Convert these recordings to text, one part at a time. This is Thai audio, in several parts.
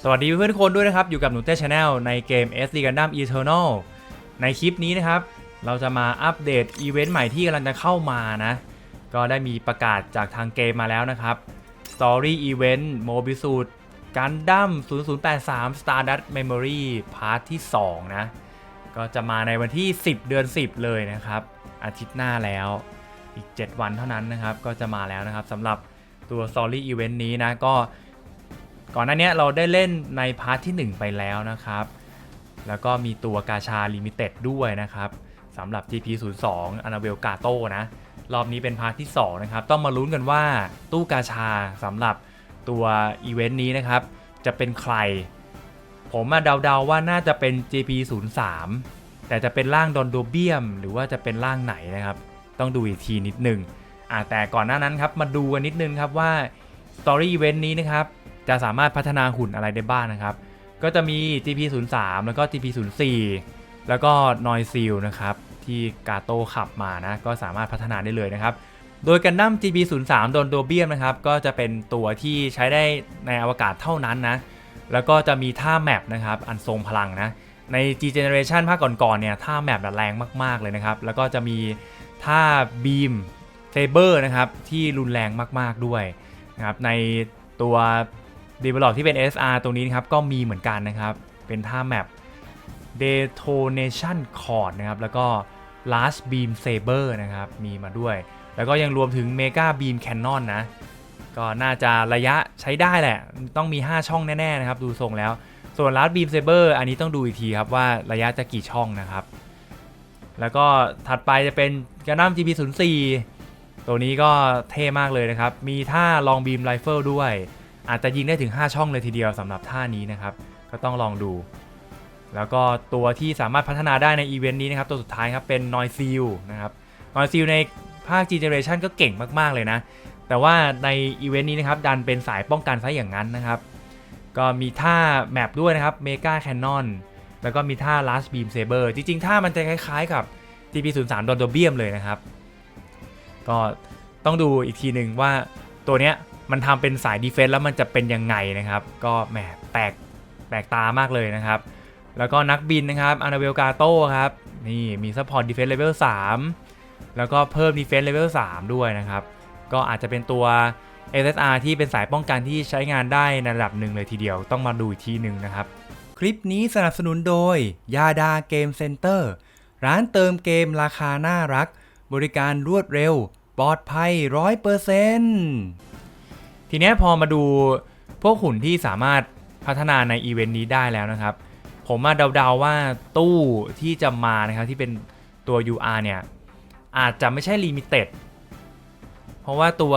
สวัสดีเพื่อนๆทุกคนด้วยนะครับ อยู่กับหนูเต้ชาแนลในเกม SD Gundam Eternal ในคลิปนี้นะครับ เราจะมาอัปเดตอีเวนต์ใหม่ที่กำลังจะเข้ามานะ ก็ได้มีประกาศจากทางเกมมาแล้วนะครับ Story Event Mobisuit Gundam 0083 Stardust Memory Part ที่ 2 นะ ก็จะมาในวันที่ 10 เดือน 10 เลยนะครับ อาทิตย์หน้าแล้วอีก 7 วันเท่านั้นนะครับ ก็จะมาแล้วนะครับสำหรับตัว Story Event นี้นะก็ ก่อนหน้านี้เราได้เล่นในพาร์ทที่ 1 ไปแล้วนะครับ แล้วก็มีตัวกาชาลิมิเต็ดด้วยนะครับสำหรับ GP02 a n a b e l g a t o นะ รอบนี้เป็นพาร์ทที่ 2 นะครับ ต้องมาลุ้นกันว่าตู้กาชาสำหรับตัวอีเวนต์นี้นะครับ จะเป็นใคร ผมมาเดาๆว่าน่าจะเป็น GP03 แต่จะเป็นร่างดอนโดเบียม หรือว่าจะเป็นร่างไหนนะครับ ต้องดูอีกทีนิดหนึงอ่าแต่ก่อนหน้านั้นครับมาดูกันนิดนึงครับว่า Story Event นี้นะครับ จะสามารถพัฒนาหุ่นอะไรได้บ้างนะครับ ก็จะมี GP03 แล้วก็ GP04 แล้วก็ n o i s e a l นะครับที่กาโตขับมานะก็สามารถพัฒนาได้เลยนะครับ โดยกันดั้ม GP03 โดนโดเบียมนะครับ ก็จะเป็นตัวที่ใช้ได้ในอวกาศเท่านั้นนะ แล้วก็จะมีท่าแมปนะครับ อันทรงพลังนะ ใน G Generation ภาคก่อนๆเนี่ยท่าแมปแรงมากๆเลยนะครับ แล้วก็จะมีท่าบีมเซเบอร์นะครับ ที่รุนแรงมากๆด้วยนะครับในตัว Develop ที่เป็น SR ตรงนี้นะครับก็มีเหมือนกันนะครับ เป็นท่าแมป Detonation Chord นะครับ แล้วก็ Last Beam Saber นะครับ มีมาด้วย แล้วก็ยังรวมถึง Mega Beam Cannon นะ ก็น่าจะระยะใช้ได้แหละ ต้องมี 5 ช่องแน่ ๆ นะครับ ดูทรงแล้ว ส่วน Last Beam Saber อันนี้ต้องดูอีกทีครับว่าระยะจะกี่ช่องนะครับ แล้วก็ถัดไปจะเป็น Gundam GP04 ตัวนี้ก็เท่มากเลยนะครับ มีท่า Long Beam Rifle ด้วย อาจจะยิงได้ถึง 5 ช่องเลยทีเดียวสำหรับท่านี้นะครับ ก็ต้องลองดู แล้วก็ตัวที่สามารถพัฒนาได้ในอีเวนต์นี้นะครับ ตัวสุดท้ายครับเป็น n o i s e a l นะครับ n o i s e a l ในภาค G Generation ก็เก่งมาก ๆ เลยนะ แต่ว่าในอีเวนต์นี้นะครับ ดันเป็นสายป้องกันซะอย่างนั้นนะครับ ก็มีท่าแมปด้วยนะครับ Mega Cannon แล้วก็มีท่า Last Beam Saber จริง ๆ ท่ามันจะคล้ายๆกับ GP03 d o n d o b i u m เลยนะครับ ก็ต้องดูอีกทีหนึ่งว่าตัวเนี้ย มันทำเป็นสายดีเฟนส์แล้วมันจะเป็นยังไงนะครับ ก็แหมแปลกแปลกตามากเลยนะครับ แล้วก็นักบินนะครับอานาเบลกาโต้ครับนี่มีซัพพอร์ตดีเฟนส์เลเวล3แล้วก็เพิ่มดีเฟนส์เลเวล3ด้วยนะครับ ก็อาจจะเป็นตัว SSR ที่เป็นสายป้องกันที่ใช้งานได้ในระดับหนึ่งเลยทีเดียวต้องมาดูอีกทีหนึ่งนะครับ คลิปนี้สนับสนุนโดยยาดาเกมเซ็นเตอร์ร้านเติมเกมราคาน่ารัก บริการรวดเร็ว ปลอดภัย 100% ทีนี้พอมาดูพวกหุ่นที่สามารถพัฒนาในอีเวนต์นี้ได้แล้วนะครับ ผมมาเดาๆว่าตู้ที่จะมานะครับที่เป็นตัว UR เนี่ย อาจจะไม่ใช่ลิมิเต็ดเพราะว่าตัว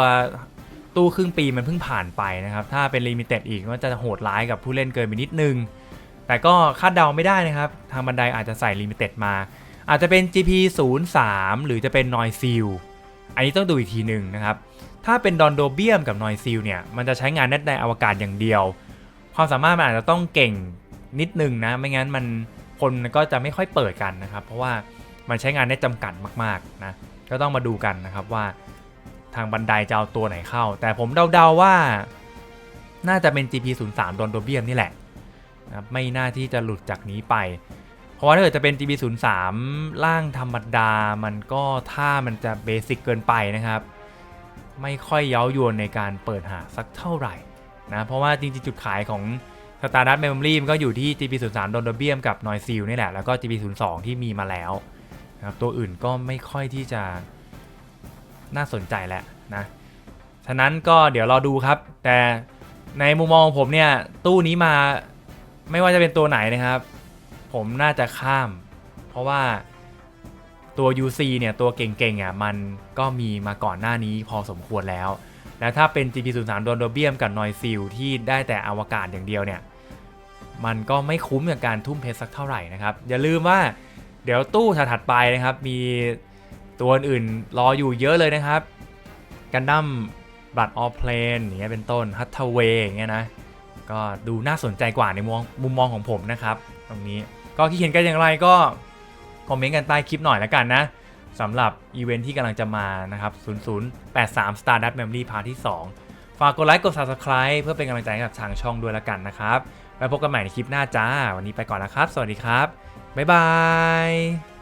ตู้ครึ่งปีมันเพิ่งผ่านไปนะครับ ถ้าเป็นลิมิเต็ดอีกก็จะโหดร้ายกับผู้เล่นเกินไปนิดนึง แต่ก็คาดเดาไม่ได้นะครับ ทางบันไดอาจจะใส่ลิมิเต็ดมา อาจจะเป็น GP 0 3หรือจะเป็น n o i s e a l อันนี้ต้องดูอีกทีหนึ่งนะครับ ถ้าเป็นดอนโดเบียมกับ n o i s e a l เนี่ย มันจะใช้งานได้ในอวกาศอย่างเดียว ความสามารถมันอาจจะต้องเก่งนิดนึงนะ ไม่งั้นมันคนก็จะไม่ค่อยเปิดกันนะครับ เพราะว่ามันใช้งานได้จำกัดมากๆนะ ก็ต้องมาดูกันนะครับว่าทางบันไดจะเอาตัวไหนเข้า แต่ผมเดาๆว่า น่าจะเป็น GP 0 3 ดอนโดเบียมนี่แหละนะไม่น่าที่จะหลุดจากนี้ไป เพราะว่าถ้าเกิดจะเป็น GB 0 3 ร่างธรรมดา มันก็ท่ามันจะเบสิกเกินไปนะครับ ไม่ค่อยเย้ายวนในการเปิดหาสักเท่าไหร่นะเพราะว่าจริงๆจุดขายของ Stardust Memory มันก็อยู่ที่ GB 0 3 d o n d o b i u m กับ n o i s e a l นี่แหละ แล้วก็ GB 0 2 ที่มีมาแล้วนะครับตัวอื่นก็ไม่ค่อยที่จะน่าสนใจแหล้วนะฉะนั้นก็เดี๋ยวรอดูครับ แต่ในมุมมองของผมเนี่ย ตู้นี้มาไม่ว่าจะเป็นตัวไหนนะครับ ผมน่าจะข้าม เพราะว่า ตัว UC เนี่ยตัวเก่งๆอะมันก็มีมาก่อนหน้านี้พอสมควรแล้ว และถ้าเป็น GP03 โดนโดเบียมกับ n o i s e a l ที่ได้แต่อวกาศอย่างเดียวเนี่ยมันก็ไม่คุ้มกับการทุ่มเพชรสักเท่าไหร่นะครับ อย่าลืมว่าเดี๋ยวตู้ถัดๆไปนะครับมีตัวอื่นรออยู่เยอะเลยนะครับกันดั้มบัตออฟเพลนอย่างเงี้ยเป็นต้นฮัตทเวย์อย่างเงี้ยนะก็ดูน่าสนใจกว่าในมุมมุมมองของผมนะครับ ตรงนี้ก็คิดเห็นกันอย่างไรก็ คอมเมนต์กันใต้คลิปหน่อยแล้วกันนะสำหรับอีเวนท์ที่กำลังจะมานะครับ 0083 Stardust Memory Part ที่ 2 ฝากกดไลค์กด subscribe เพื่อเป็นกำลังใจให้กับทางช่องด้วยละกันนะครับไว้พบกันใหม่ในคลิปหน้าจ้า วันนี้ไปก่อนแล้วครับ สวัสดีครับ บ๊ายบาย